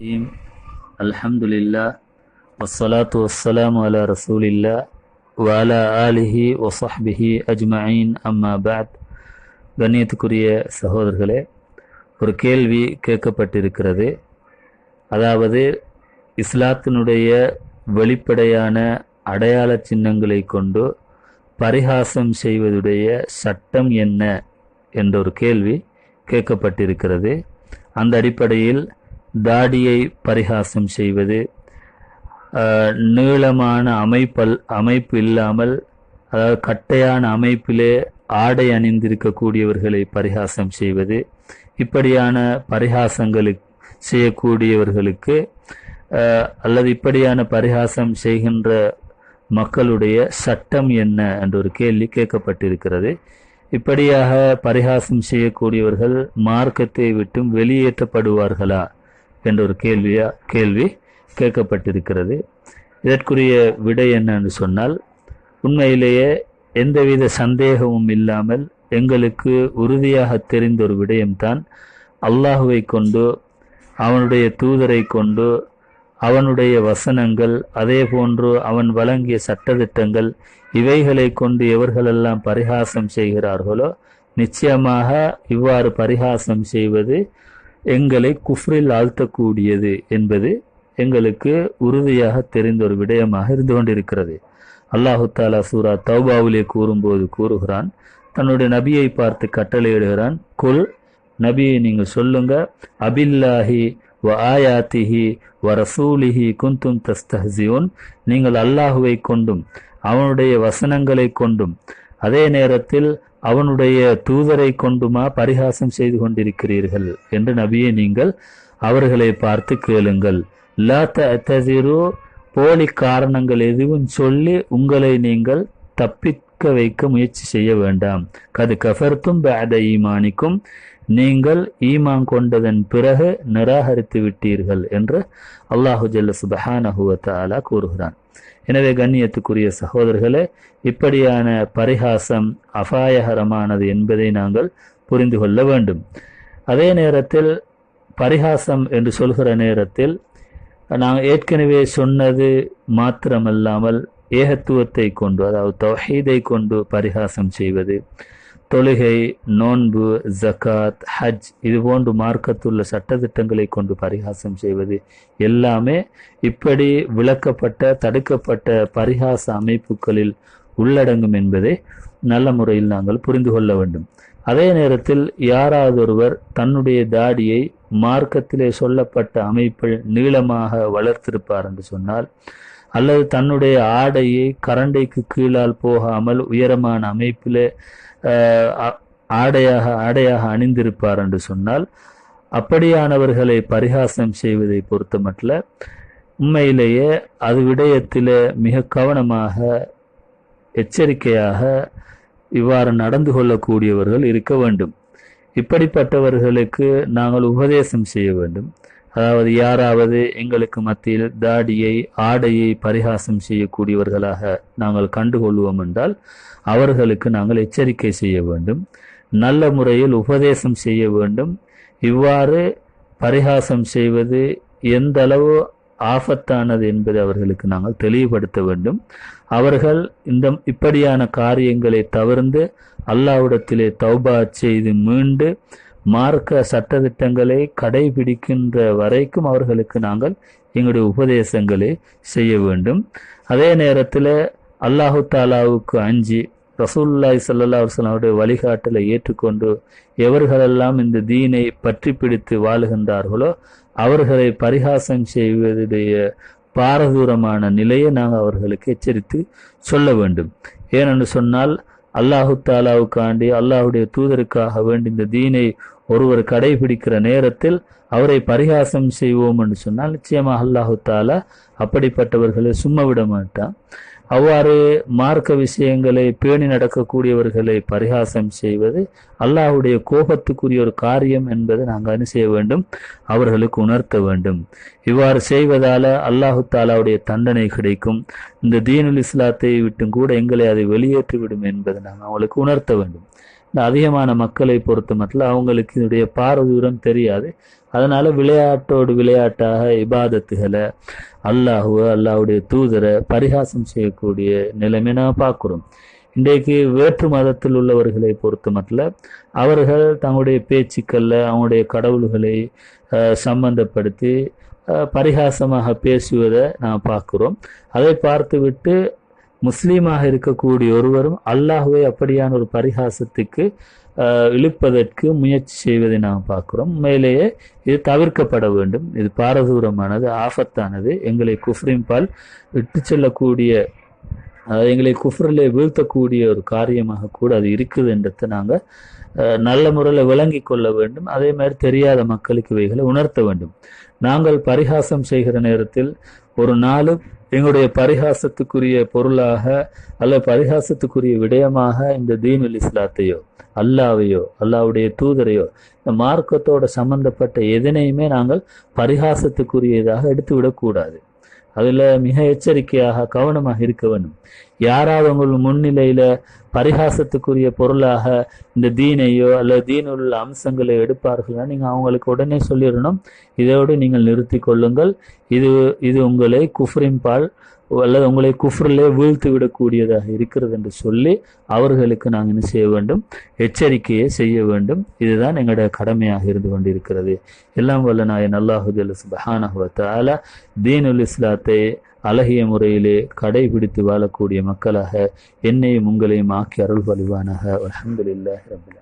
الرحيم الحمد لله والصلاة والسلام على رسول الله وعلى آله وصحبه أجمعين أما بعد கண்ணியத்துக்குரிய சகோதரர்களே ஒரு கேள்வி கேட்கப்பட்டிருக்கிறது அதாவது இஸ்லாத்தினுடைய வெளிப்படையான அடையாள சின்னங்களை கொண்டு பரிகாசம் செய்வதுடைய சட்டம் என்ன என்ற ஒரு கேள்வி கேட்கப்பட்டிருக்கிறது அந்த அடிப்படையில் தாடியை பரிகாசம் செய்வது நீளமான அமைப்பல் அமைப்பு இல்லாமல் அதாவது கட்டையான அமைப்பிலே ஆடை அணிந்திருக்கக்கூடியவர்களை பரிகாசம் செய்வது இப்படியான பரிகாசங்களுக்கு செய்யக்கூடியவர்களுக்கு அல்லது இப்படியான பரிகாசம் செய்கின்ற மக்களுடைய சட்டம் என்ன என்ற ஒரு கேள்வி கேட்கப்பட்டிருக்கிறது. இப்படியாக பரிகாசம் செய்யக்கூடியவர்கள் மார்க்கத்தை விட்டும் வெளியேற்றப்படுவார்களா என்ற ஒரு கேள்வியா கேள்வி கேட்கப்பட்டிருக்கிறது. இதற்குரிய விடை என்னன்னு சொன்னால் உண்மையிலேயே எந்தவித சந்தேகமும் இல்லாமல் எங்களுக்கு உறுதியாக தெரிந்த ஒரு விடயம்தான் அல்லாஹுவை கொண்டு அவனுடைய தூதரை கொண்டு அவனுடைய வசனங்கள் அதே போன்று அவன் வழங்கிய சட்டதிட்டங்கள் இவைகளை கொண்டு எவர்களெல்லாம் பரிகாசம் செய்கிறார்களோ நிச்சயமாக இவ்வாறு பரிகாசம் செய்வது எங்களை குஃப்ரில் ஆழ்த்தக்கூடியது என்பது எங்களுக்கு உறுதியாக தெரிந்த ஒரு விடயமாக இருந்து கொண்டிருக்கிறது. அல்லாஹு தாலா சூரா தௌபாவிலே கூறும்போது கூறுகிறான் தன்னுடைய நபியை பார்த்து கட்டளையிடுகிறான் கொல் நபியை நீங்கள் சொல்லுங்க அபில்லாஹி வ ஆயாத்திஹி வ ரசூலிஹி குந்தும் தஸ்தஹியோன் நீங்கள் அல்லாஹுவை கொண்டும் அவனுடைய வசனங்களை கொண்டும் அதே நேரத்தில் அவனுடைய தூதரை கொண்டுமா பரிகாசம் செய்து கொண்டிருக்கிறீர்கள்? என்று நபியை நீங்கள் அவர்களை பார்த்து கேளுங்கள். லா போலி காரணங்கள் எதுவும் சொல்லி உங்களை நீங்கள் தப்பிக்க வைக்க முயற்சி செய்ய வேண்டாம். கது கஃபர்த்தும் பேத ஈமானிக்கும். நீங்கள் ஈமான் கொண்டதன் பிறகு நிராகரித்து விட்டீர்கள் என்று அல்லாஹு ஜல்ல சுபஹான் வ கூறுகிறான். எனவே கண்ணியத்துக்குரிய சகோதரர்களே இப்படியான பரிகாசம் அபாயகரமானது என்பதை நாங்கள் புரிந்து கொள்ள வேண்டும். அதே நேரத்தில் பரிகாசம் என்று சொல்கிற நேரத்தில் நாங்கள் ஏற்கனவே சொன்னது மாத்திரமல்லாமல் ஏகத்துவத்தை கொண்டு அதாவது தொகைதை கொண்டு பரிகாசம் செய்வது தொழுகை நோன்பு ஜகாத் ஹஜ் இது போன்று மார்க்கத்துள்ள சட்டத்திட்டங்களை கொண்டு பரிகாசம் செய்வது எல்லாமே இப்படி விளக்கப்பட்ட தடுக்கப்பட்ட பரிகாச அமைப்புகளில் உள்ளடங்கும் என்பதை நல்ல முறையில் நாங்கள் புரிந்து கொள்ள வேண்டும். அதே நேரத்தில் யாராவது ஒருவர் தன்னுடைய தாடியை மார்க்கத்திலே சொல்லப்பட்ட அமைப்பில் நீளமாக வளர்த்திருப்பார் என்று சொன்னால் அல்லது தன்னுடைய ஆடையை கரண்டைக்கு கீழால் போகாமல் உயரமான அமைப்பில் ஆடையாக ஆடையாக அணிந்திருப்பார் என்று சொன்னால் அப்படியானவர்களை பரிகாசம் செய்வதை பொறுத்தமட்டில் உண்மையிலேயே அது விடயத்தில் மிக கவனமாக எச்சரிக்கையாக இவ்வாறு நடந்து கொள்ளக்கூடியவர்கள் இருக்க வேண்டும். இப்படிப்பட்டவர்களுக்கு நாங்கள் உபதேசம் செய்ய வேண்டும். அதாவது யாராவது எங்களுக்கு மத்தியில் தாடியை ஆடையை பரிகாசம் செய்யக்கூடியவர்களாக நாங்கள் கண்டுகொள்வோம் என்றால் அவர்களுக்கு நாங்கள் எச்சரிக்கை செய்ய வேண்டும். நல்ல முறையில் உபதேசம் செய்ய வேண்டும். இவ்வாறு பரிகாசம் செய்வது எந்த அளவு ஆபத்தானது என்பதை அவர்களுக்கு நாங்கள் தெளிவுபடுத்த வேண்டும். அவர்கள் இந்த இப்படியான காரியங்களை தவிர்ந்து அல்லாவிடத்திலே தௌபா செய்து மீண்டு மார்க்க சட்டத்திட்டங்களை கடைபிடிக்கின்ற வரைக்கும் அவர்களுக்கு நாங்கள் எங்களுடைய உபதேசங்களை செய்ய வேண்டும். அதே நேரத்தில் அல்லாஹு தாலாவுக்கு அஞ்சு ரசூல்லாய் ஸல்லல்லாஹு அவர்களுடைய வழிகாட்டலை ஏற்றுக்கொண்டு எவர்களெல்லாம் இந்த தீனை பற்றி பிடித்து வாழுகின்றார்களோ அவர்களை பரிகாசம் செய்வதுடைய பாரதூரமான நிலையை நாங்கள் அவர்களுக்கு எச்சரித்து சொல்ல வேண்டும். ஏனென்று சொன்னால் அல்லாஹு தாலாவுக்காண்டி அல்லாஹுடைய தூதருக்காக வேண்டி இந்த தீனை ஒருவர் கடைபிடிக்கிற நேரத்தில் அவரை பரிகாசம் செய்வோம் என்று சொன்னால் நிச்சயமாக அல்லாஹு தாலா அப்படிப்பட்டவர்களை சும்மா விட மாட்டான். அவ்வாறு மார்க்க விஷயங்களை பேணி நடக்கக்கூடியவர்களை பரிகாசம் செய்வது அல்லாஹ்வுடைய கோபத்துக்குரிய ஒரு காரியம் என்பதை நாங்கள் என்ன செய்ய வேண்டும் அவர்களுக்கு உணர்த்த வேண்டும். இவ்வாறு செய்வதால் அல்லாஹு தாலாவுடைய தண்டனை கிடைக்கும். இந்த தீனுல் இஸ்லாத்தை விட்டும் கூட எங்களை அதை வெளியேற்றிவிடும் என்பதை நாங்கள் அவங்களுக்கு உணர்த்த வேண்டும். இந்த அதிகமான மக்களை பொறுத்த மட்டும் அவங்களுக்கு இதனுடைய பார்வையுடன் தெரியாது. அதனால விளையாட்டோடு விளையாட்டாக இபாதத்துகளை அல்லாஹுவ அல்லாஹுடைய தூதரை பரிகாசம் செய்யக்கூடிய நிலைமை நாம் பார்க்குறோம். இன்றைக்கு வேற்று மதத்தில் உள்ளவர்களை பொறுத்த மட்டும் அவர்கள் தங்களுடைய பேச்சுக்களில் அவங்களுடைய கடவுள்களை சம்பந்தப்படுத்தி பரிகாசமாக பேசுவதை நாம் பார்க்குறோம். அதை பார்த்துவிட்டு முஸ்லீமாக இருக்கக்கூடிய ஒருவரும் அல்லாஹுவை அப்படியான ஒரு பரிகாசத்துக்கு இழுப்பதற்கு முயற்சி செய்வதை நாம் பார்க்கிறோம். மேலேயே இது தவிர்க்கப்பட வேண்டும். இது பாரதூரமானது ஆபத்தானது. எங்களை குஃப்ரின்பால் விட்டு செல்லக்கூடிய எங்களை குஃப்ரிலே வீழ்த்தக்கூடிய ஒரு காரியமாக கூட அது இருக்குது என்றதை நாங்கள் நல்ல முறையில் விளங்கி கொள்ள வேண்டும். அதே மாதிரி தெரியாத மக்களுக்கு இவைகளை உணர்த்த வேண்டும். நாங்கள் பரிகாசம் செய்கிற நேரத்தில் ஒரு நாளும் எங்களுடைய பரிகாசத்துக்குரிய பொருளாக அல்ல பரிகாசத்துக்குரிய விடயமாக இந்த தீனுல் இஸ்லாத்தையோ அல்லாவையோ அல்லாவுடைய தூதரையோ இந்த மார்க்கத்தோட சம்பந்தப்பட்ட எதனையுமே நாங்கள் பரிகாசத்துக்குரியதாக எடுத்து விடக்கூடாது அதில் மிக எச்சரிக்கையாக கவனமாக இருக்க வேண்டும். யாராவது உங்கள் முன்னிலையில் பரிகாசத்துக்குரிய பொருளாக இந்த தீனையோ அல்லது தீனுள்ள அம்சங்களை எடுப்பார்கள்னா நீங்கள் அவங்களுக்கு உடனே சொல்லிடணும். இதோடு நீங்கள் நிறுத்தி கொள்ளுங்கள். இது இது உங்களை குஃப்ரின்பால் அல்லது உங்களை குஃப்ரிலே வீழ்த்து விடக்கூடியதாக இருக்கிறது என்று சொல்லி அவர்களுக்கு நாங்கள் என்ன செய்ய வேண்டும்? எச்சரிக்கையை செய்ய வேண்டும். இதுதான் எங்களுடைய கடமையாக இருந்து கொண்டிருக்கிறது. எல்லாம் வல்ல நாயன் அல்லாஹுஜல் சுபஹானஹு தீனுல் இஸ்லாத்தை அழகிய முறையிலே கடைபிடித்து வாழக்கூடிய மக்களாக என்னையும் உங்களையும் ஆக்கி அருள் பலிவானாக அல்ஹம்துலில்லாஹி ரப்பில்